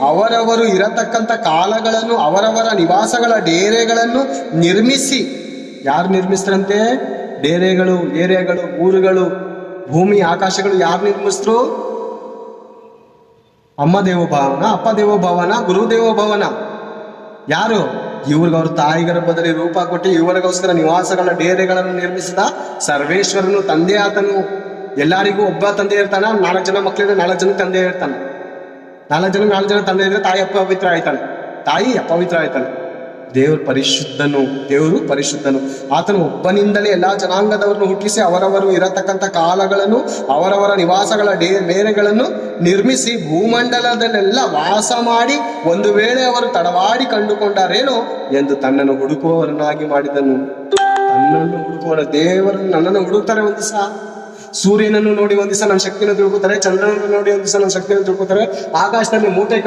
ಅವರವರು ಇರತಕ್ಕಂಥ ಕಾಲಗಳನ್ನು, ಅವರವರ ನಿವಾಸಗಳ ಡೇರೆಗಳನ್ನು ನಿರ್ಮಿಸಿ. ಯಾರು ನಿರ್ಮಿಸ್ರಂತೆ? ಡೇರೆಗಳು, ಏರಿಯಾಗಳು, ಊರುಗಳು, ಭೂಮಿ, ಆಕಾಶಗಳು ಯಾರು ನಿರ್ಮಿಸಿದ್ರು ಅಮ್ಮ ದೇವೋಭಾವನ, ಅಪ್ಪ ಭವನ ಗುರು ಭವನ ಯಾರು? ಇವ್ರಿಗೆ ಅವ್ರ ತಾಯಿ ಗರ್ಭದಲ್ಲಿ ರೂಪ ಕೊಟ್ಟು ಇವರಿಗೋಸ್ಕರ ನಿವಾಸಗಳ ಡೇರೆಗಳನ್ನು ನಿರ್ಮಿಸಿದ ಸರ್ವೇಶ್ವರನು ತಂದೆ ಆತನು ಎಲ್ಲರಿಗೂ ಒಬ್ಬ ತಂದೆ ಇರ್ತಾನ, ನಾಲ್ಕು ಜನ ಮಕ್ಕಳಿದ್ರೆ ನಾಲ್ಕು ಜನ ತಂದೆ ಇರ್ತಾನೆ. ನಾಲ್ಕು ಜನ ನಾಲ್ಕು ಜನ ತಂದೆ ಇದ್ರೆ ತಾಯಿ ಅಪವಿತ್ರ ಆಯ್ತಾನೆ. ತಾಯಿ ಅಪವಿತ್ರ ಆಯ್ತಾನೆ. ದೇವರು ಪರಿಶುದ್ಧನು ದೇವರು ಪರಿಶುದ್ಧನು. ಆತನು ಒಬ್ಬನಿಂದಲೇ ಎಲ್ಲಾ ಜನಾಂಗದವರನ್ನು ಹುಟ್ಟಿಸಿ ಅವರವರು ಇರತಕ್ಕಂಥ ಕಾಲಗಳನ್ನು, ಅವರವರ ನಿವಾಸಗಳ ಡೇ, ಮೇರೆಗಳನ್ನು ನಿರ್ಮಿಸಿ ಭೂಮಂಡಲದಲ್ಲೆಲ್ಲ ವಾಸ ಮಾಡಿ ಒಂದು ವೇಳೆ ಅವರು ತಡವಾಡಿ ಕಂಡುಕೊಂಡಾರೇನೋ ಎಂದು ತನ್ನನ್ನು ಹುಡುಕುವವರನ್ನಾಗಿ ಮಾಡಿದನು. ತನ್ನನ್ನು ಹುಡುಕುವ ದೇವರನ್ನು ನನ್ನನ್ನು ಹುಡುಕ್ತಾರೆ ಒಂದು ದಿವಸ. ಸೂರ್ಯನನ್ನು ನೋಡಿ ಒಂದು ದಿವಸ ನಮ್ಮ ಶಕ್ತಿಯನ್ನು ತಿಳ್ಕೊತಾರೆ, ಚಂದ್ರನನ್ನು ನೋಡಿ ಒಂದ್ ದಿವಸ ನನ್ನ ಶಕ್ತಿಯನ್ನು ತಿಳ್ಕೊತಾರೆ. ಆಕಾಶದಲ್ಲಿ ಮೂಟೆ